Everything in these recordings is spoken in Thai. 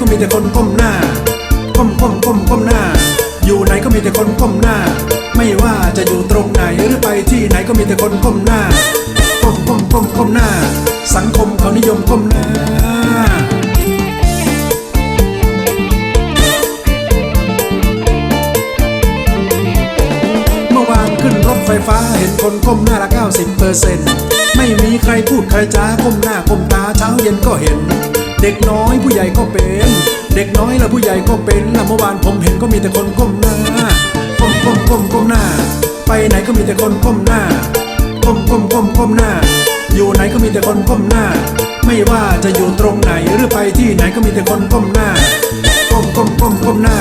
ก็มีแต่คนก้มหน้า ก้มก้มก้มก้มหน้า อยู่ไหนก็มีแต่คนก้มหน้า ไม่ว่าจะอยู่ตรงไหนหรือไปที่ไหนก็มีแต่คนก้มหน้า ก้มก้มก้มก้มหน้า สังคมเขานิยมก้มหน้าเมื่อวานขึ้นรถไฟฟ้าเห็นคนก้มหน้าละ90เปอร์เซ็นต์ไม่มีใครพูดใครจ้าก้มหน้าก้มตาเช้าเย็นก็เห็น เด็กน้อยผู้ใหญ่ก็เป็น เด็กน้อยและผู้ใหญ่ก็เป็นและเมื่อวานผมเห็นก็มีแต่คนก้มหน้าก้มก้มก้มก้มหน้า ไปไหนก็มีแต่คนก้มหน้าก้มก้มก้มก้มหน้า อยู่ไหนก็มีแต่คนก้มหน้า ไม่ว่าจะอยู่ตรงไหนหรือไปที่ไหนก็มีแต่คนก้มหน้าก้มก้มก้มก้มหน้า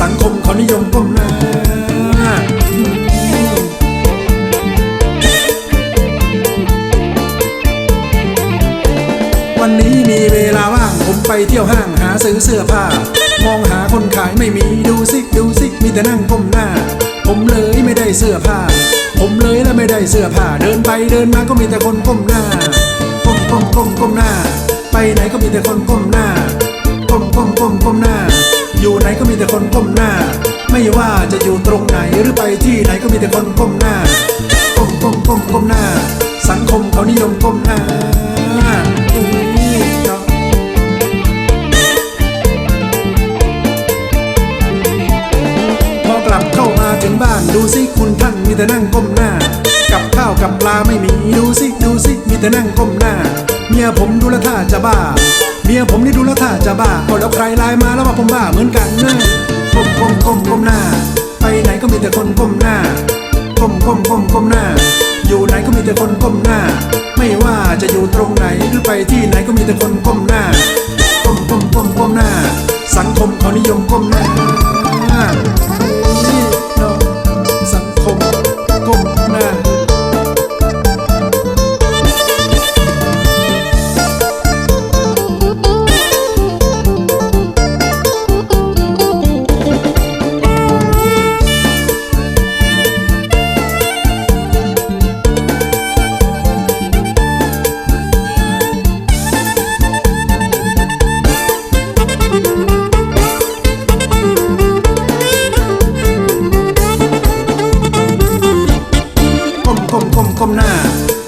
สังคมเขานิยมก้มหน้า ไปเที่ยวห้างหาซื้อเสื้อผ้า มองหาคนขายไม่มีดูสิดูสิมีแต่นั่งก้มหน้า ผมเลยไม่ได้เสื้อผ้า ผมเลยแล้วไม่ได้เสื้อผ้า เดินไปเดินมาก็มีแต่คนก้มหน้าก้มก้มก้มก้มหน้า ไปไหนก็มีแต่คนก้มหน้าก้มก้มก้มก้มหน้า อยู่ไหนก็มีแต่คนก้มหน้า ไม่ว่าจะอยู่ตรงไหนหรือไปที่ไหนก็มีแต่คนก้มหน้าก้มก้มก้มก้มหน้า สังคมเขานิยมก้มหน้าานดูสิคุณท่านมีแต่นั่งก้มหน้า กับข้าวกับปลาไม่มีดูสิดูสิมีแต่นั่งก้มหน้า เมียผมดูแลท่าจะบ้า เมียผมนี่ดูแลท่าจะบ้าเอาแล้วใครไลน์มาแล้วว่าผมบ้าเหมือนกันนะก้มก้มก้มก้มหน้า ไปไหนก็มีแต่คนก้มหน้าก้มก้มก้มก้มหน้า อยู่ไหนก็มีแต่คนก้มหน้า ไม่ว่าจะอยู่ตรงไหนหรือไปที่ไหนก็มีแต่คนก้มหน้าก้มก้มก้มก้มหน้า สังคมเขานิยมก้มหน้า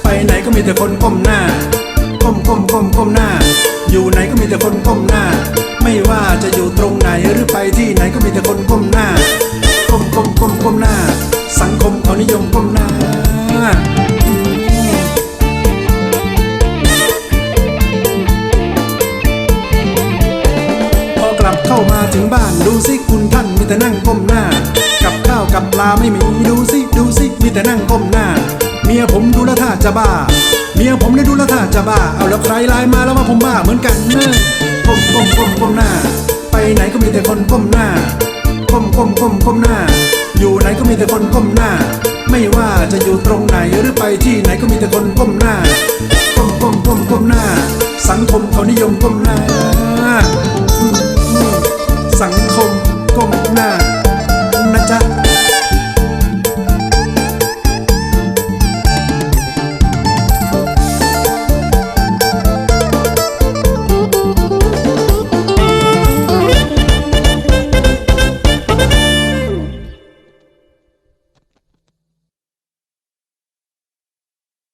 ไปไหนก็มีแต่คนก้มหน้า ก้มก้มก้มก้มหน้า อยู่ไหนก็มีแต่คนก้มหน้า ไม่ว่าจะอยู่ตรงไหนหรือไปที่ไหนก็มีแต่คนก้มหน้า ก้มก้มก้มก้มหน้า สังคมเขานิยมก้มหน้าพอกลับเข้ามาถึงบ้านดูสิคุณท่านมีแต่นั่งก้มหน้า กับข้าวกับปลาไม่มีดูสิดูสิมีแต่นั่งก้มหน้า เมียผมดูแลวท่าจะบ้า เมียผมได้ดูแลวท่าจะบ้า เอาแล้วใครไลน์มาแล้วว่าผมบ้าเหมือนกันเนะก้มก้มก้มก้มหน้า ไปไหนก็มีแต่คนก้มหน้า ก้มก้มก้มก้มหน้า อยู่ไหนก็มีแต่คนก้มหน้า ไม่ว่าจะอยู่ตรงไหนหรือไปที่ไหนก็มีแต่คนก้มหน้า ก้มก้มก้มก้มหน้า สังคมเขานิยมก้มหน้า